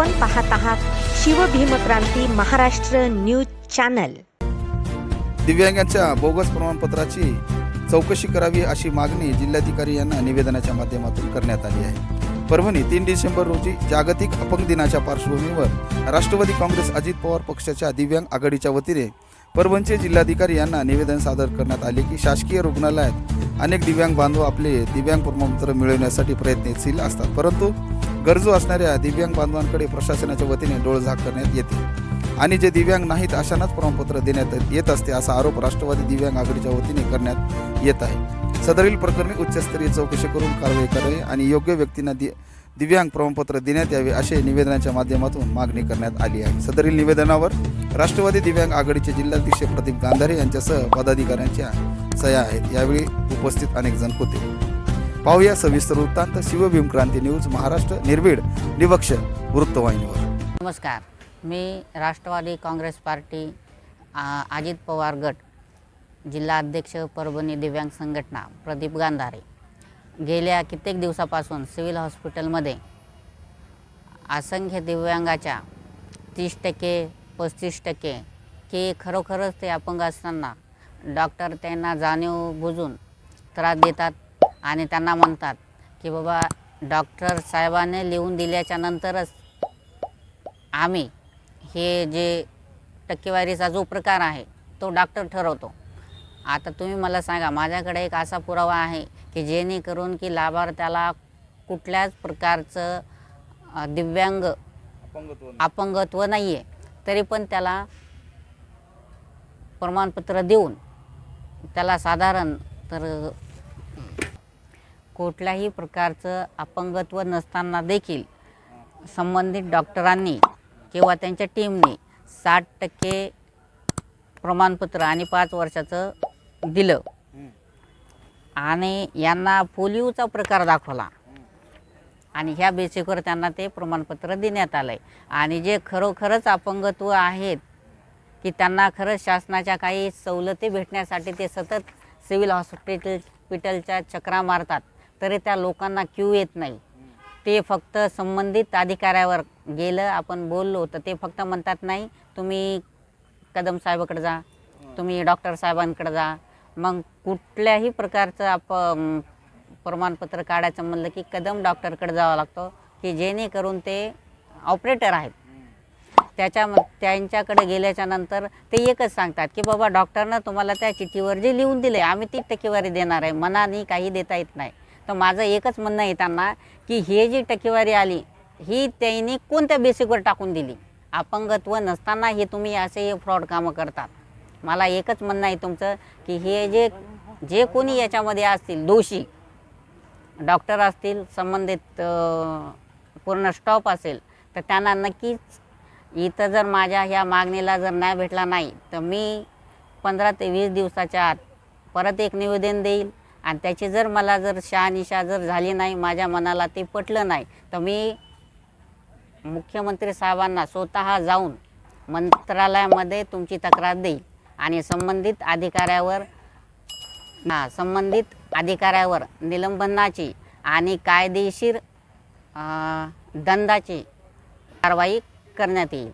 आपण पाहत आहात शिवभीमक्रांती महाराष्ट्र न्यूज चॅनल. दिव्यांगांच्या बोगस प्रमाणपत्राची चौकशी करावी अशी मागणी जिल्हाधिकारी यांना निवेदनाच्या माध्यमातून करण्यात आली आहे. परभणी तीन डिसेंबर रोजी जागतिक अपंग दिनाच्या पार्श्वभूमीवर राष्ट्रवादी काँग्रेस अजित पवार पक्षाच्या दिव्यांग आघाडीच्या वतीने परभणीचे जिल्हाधिकारी यांना निवेदन सादर करण्यात आले की शासकीय रुग्णालयात अनेक दिव्यांग बांधव आपले दिव्यांग प्रमाणपत्र मिळवण्यासाठी प्रयत्नशील असतात. परंतु गरजू असणाऱ्या दिव्यांग बांधवांकडे प्रशासनाच्या वतीने डोळझाक करण्यात येते. आणि जे दिव्यांग नाहीत अशांनाच प्रमाणपत्र देण्यात येत असते असा आरोप राष्ट्रवादी दिव्यांग आघाडीच्या वतीने करण्यात येत आहे. सदरील प्रकरणी उच्चस्तरीय चौकशी करून कारवाई करावी आणि योग्य व्यक्तींना दि दिव्यांग प्रमाणपत्र देण्यात यावे असे निवेदनाच्या माध्यमातून मागणी करण्यात आली आहे. सदरील निवेदनावर राष्ट्रवादी दिव्यांग आघाडीचे जिल्हाध्यक्ष प्रदीप गांधारे यांच्यासह पदाधिकाऱ्यांच्या सह्या आहेत. यावेळी उपस्थित अनेक जण होते. पाहूया सविस्तर वृत्तांत. शिवभीम क्रांती न्यूज महाराष्ट्र निर्भीड निवक्ष वृत्तवाहिनीवर. नमस्कार. मी राष्ट्रवादी काँग्रेस पार्टी आ, अजित पवार गट जिल्हा अध्यक्ष परभणी दिव्यांग संघटना प्रदीप गांधारे. गेल्या कित्येक दिवसापासून सिव्हिल हॉस्पिटलमध्ये असंख्य दिव्यांगाच्या तीस टक्के पस्तीस टक्के की खरोखरच ते अपंग असताना डॉक्टर त्यांना जाणीव बुजून त्रास देतात आणि त्यांना म्हणतात की बाबा डॉक्टर साहेबाने लिहून दिल्याच्या नंतरच आम्ही हे जे टक्केवारीचा जो प्रकार आहे तो डॉक्टर ठरवतो. आता तुम्ही मला सांगा माझ्याकडे एक असा पुरावा आहे की जेणेकरून की लाभार्थ्याला कुठल्याच प्रकारचं अ, दिव्यांग अपंगत्व नाही. आहे तरी पण त्याला प्रमाणपत्र देऊन त्याला साधारण तर कुठल्याही प्रकारचं अपंगत्व नसताना देखील संबंधित डॉक्टरांनी किंवा त्यांच्या टीमने साठ टक्के प्रमाणपत्र आणि पाच वर्षाचं दिलं. आणि यांना पोलिओचा प्रकार दाखवला. आणि ह्या बेसिकवर त्यांना ते प्रमाणपत्र देण्यात आलं आहे आणि जे खरोखरच अपंगत्व आहेत की त्यांना खरंच शासनाच्या काही सवलती भेटण्यासाठी ते सतत सिव्हिल हॉस्पिटल हॉस्पिटलच्या चक्रा मारतात तरी त्या लोकांना क्यू येत नाही. ते फक्त संबंधित अधिकाऱ्यावर गेलं आपण बोललो तर ते फक्त म्हणतात नाही तुम्ही कदम साहेबाकडे जा तुम्ही डॉक्टर साहेबांकडे जा मग कुठल्याही प्रकारचं आप प्रमाणपत्र काढायचं म्हणलं की कदम डॉक्टरकडे जावं लागतं की जेणेकरून ते ऑपरेटर आहेत. त्याच्या त्यांच्याकडे गेल्याच्यानंतर ते एकच सांगतात की बाबा डॉक्टरनं तुम्हाला त्या चिठ्ठीवर जे लिहून दिले आम्ही ती टक्केवारी देणार आहे मनाने काही देता येत नाही. तर माझं एकच म्हणणं आहे त्यांना की हे जी टक्केवारी आली ही त्यांनी कोणत्या बेसिकवर टाकून दिली? अपंगत्व नसताना हे तुम्ही असे हे फ्रॉड कामं करतात. मला एकच म्हणणं आहे तुमचं की हे जे जे कोणी याच्यामध्ये असतील दोषी डॉक्टर असतील संबंधित पूर्ण स्टॉप असेल तर त्यांना नक्कीच इथं जर माझ्या ह्या मागणीला जर नाही भेटला नाही तर मी पंधरा ते वीस दिवसाच्या आत परत एक निवेदन देईल. आणि त्याची जर मला जर शहानिशा जर झाली नाही माझ्या मनाला ते पटलं नाही तर मी मुख्यमंत्री साहेबांना स्वतः जाऊन मंत्रालयामध्ये तुमची तक्रार देईल. आणि संबंधित अधिकाऱ्यावर ना संबंधित अधिकाऱ्यावर निलंबनाची आणि कायदेशीर दंडाची कारवाई करण्यात येईल.